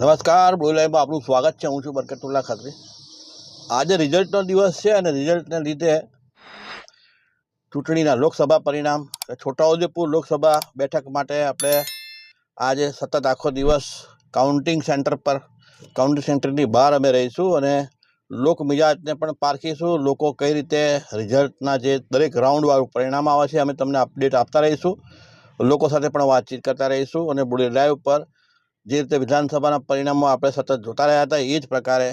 નમસ્કાર બોલાઈમાં આપનું સ્વાગત છે. હું છું બરકતુલ્લા ખત્રી. આજે રિઝલ્ટનો દિવસ છે અને રિઝલ્ટને લીધે ચૂંટણીના લોકસભા પરિણામ, છોટાઉદેપુર લોકસભા બેઠક માટે આપણે આજે સતત આખો દિવસ કાઉન્ટિંગ સેન્ટર પર કાઉન્ટિંગ સેન્ટરની બહાર અમે રહીશું અને લોક મિજાજને પણ પારખીશું. લોકો કઈ રીતે રિઝલ્ટના જે દરેક રાઉન્ડવાળું પરિણામ આવે છે, અમે તમને અપડેટ આપતા રહીશું. લોકો સાથે પણ વાતચીત કરતા રહીશું અને બુડી લાઈવ પર જે રીતે વિધાનસભાના પરિણામો આપણે સતત જોતા રહ્યા હતા, એ જ પ્રકારે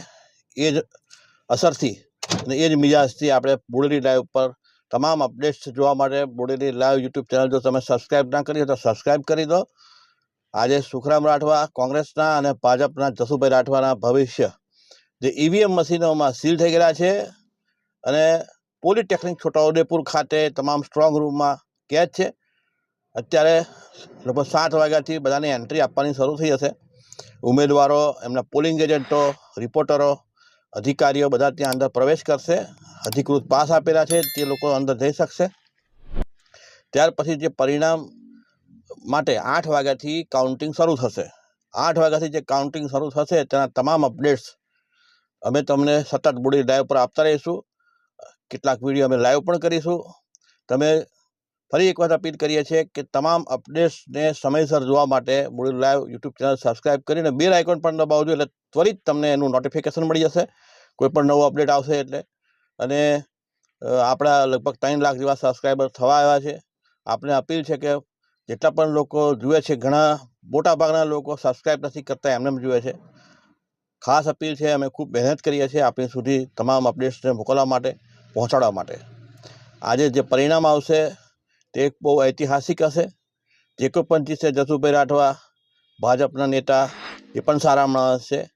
એ જ અસરથી અને એ જ મિજાજથી આપણે બોડેલી લાઈવ પર તમામ અપડેટ્સ જોવા માટે બોડેલી લાઈવ યુટ્યુબ ચેનલ જો તમે સબસ્ક્રાઈબ ના કરી તો સબસ્ક્રાઈબ કરી દો. આજે સુખરામ રાઠવા, કોંગ્રેસના અને ભાજપના જસુભાઈ રાઠવાના ભવિષ્ય. જે ઈવીએમ મશીનોમાં સીલ થઈ ગયેલા છે અને પોલિટેકનિક છોટાઉદેપુર ખાતે તમામ સ્ટ્રોંગ રૂમમાં કેદ છે. અત્યારે લગભગ સાત વાગ્યાથી બધાને એન્ટ્રી આપવાની શરૂ થઈ જશે ઉમેદવારો, એમના પોલિંગ એજન્ટો રિપોર્ટરો અધિકારીઓ બધા ત્યાં અંદર પ્રવેશ કરશે. અધિકૃત પાસ આપેલા છે, તે લોકો અંદર જઈ શકશે. ત્યાર પછી જે પરિણામ માટે આઠ વાગ્યાથી કાઉન્ટિંગ શરૂ થશે. આઠ વાગ્યાથી જે કાઉન્ટિંગ શરૂ થશે, તેના તમામ અપડેટ્સ અમે તમને સતત બુડી લાઈવ પર આપતા રહીશું. કેટલાક વીડિયો અમે લાઈવ પણ કરીશું. તમે ફરી એક વાત અપીલ કરીએ છીએ કે તમામ અપડેટ્સને સમયસર જોવા માટે Muli live YouTube channel subscribe કરીને બેલ આઇકોન પણ દબાવજો એટલે ત્વરિત તમને એનું નોટિફિકેશન મળી જશે. કોઈ પણ નવો અપડેટ આવશે એટલે. અને આપણા લગભગ ત્રણ લાખ જેવા સબસ્ક્રાઈબર થવા આવ્યા છે. આપને અપીલ છે કે જેટલા પણ લોકો જુએ છે, ઘણા મોટાભાગના લોકો સબસ્ક્રાઈબ નથી કરતા, એમને એમ જુએ છે. ખાસ અપીલ છે, અમે ખૂબ મહેનત કરીએ છીએ આપણી સુધી તમામ અપડેટ્સને મોકલવા માટે, પહોંચાડવા માટે. આજે જે પરિણામ આવશે તે એક બહુ ઐતિહાસિક હશે. જે કોઈ પણ જીતશે જસુભાઈ રાઠવા, ભાજપના નેતા, એ પણ સારા માણસ છે.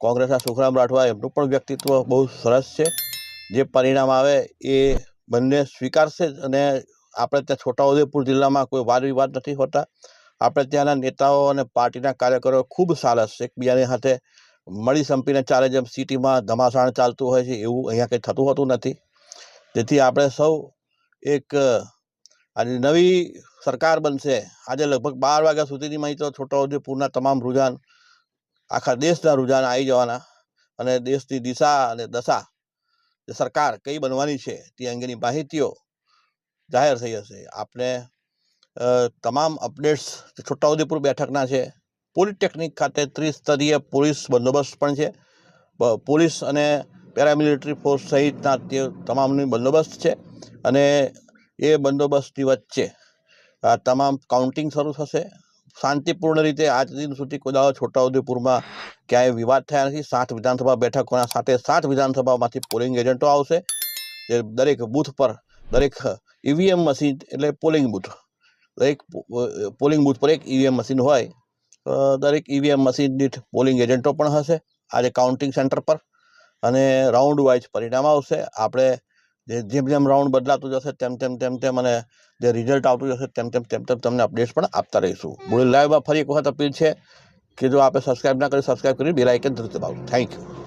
કોંગ્રેસના સુખરામ રાઠવા એમનું પણ વ્યક્તિત્વ બહુ સરસ છે. જે પરિણામ આવે એ બંને સ્વીકારશે અને આપણે ત્યાં છોટાઉદેપુર જિલ્લામાં કોઈ વાદ વિવાદ નથી હોતા. આપણે ત્યાંના નેતાઓ અને પાર્ટીના કાર્યકરો ખૂબ સારા છે. એકબીજાની સાથે મળી સંપીને ચાલે જેમ સિટીમાં ધમાસાણ ચાલતું હોય છે એવું અહીંયા કંઈ થતું હોતું નથી. જેથી આપણે સૌ એક અ, આજે નવી સરકાર બનશે. આજે લગભગ બાર વાગ્યા સુધીની અહીં તો છોટાઉદેપુરના તમામ રૂઝાન આખા દેશના રુઝાન આવી જવાના અને દેશની દિશા અને દશા જે સરકાર કઈ બનવાની છે તે અંગેની માહિતીઓ જાહેર થઈ હશે. આપણે તમામ અપડેટ્સ છોટાઉદેપુર બેઠકના છે પોલિટેકનિક ખાતે ત્રિસ્તરીય પોલીસ બંદોબસ્ત પણ છે. પોલીસ અને પેરામિલિટરી ફોર્સ સહિતના તે તમામની બંદોબસ્ત છે. અને એ બંદોબસ્તની વચ્ચે આ તમામ કાઉન્ટિંગ શરૂ થશે. શાંતિપૂર્ણ રીતે આજ દિન સુધી કોદાઓ છોટાઉદેપુરમાં ક્યાંય વિવાદ થયા નથી. સાત વિધાનસભા બેઠકોના સાથે સાત વિધાનસભામાંથી પોલિંગ એજન્ટો આવશે. જે દરેક બૂથ પર દરેક ઈવીએમ મશીન એટલે પોલિંગ બૂથ દરેક પોલિંગ બૂથ પર એક ઈવીએમ મશીન હોય દરેક ઈવીએમ મશીન દીઠ પોલિંગ એજન્ટો પણ હશે. આજે કાઉન્ટિંગ સેન્ટર પર. અને રાઉન્ડ વાઇઝ પરિણામ આવશે. આપણે જે જેમ જેમ રાઉન્ડ બદલાતું જશે, તેમ તેમ તેમ તેમ અને જે રિઝલ્ટ આવતું જશે, તેમ તેમ તેમ તેમ તમને અપડેટ્સ પણ આપતા રહીશું. બોલી લાઈવમાં ફરી એક વખત અપીલ છે કે જો આપણે સબસ્ક્રાઈબ ના કરી સબસ્ક્રાઈબ કરી બેલ આઇકન જરૂર દબાવો થેન્ક યુ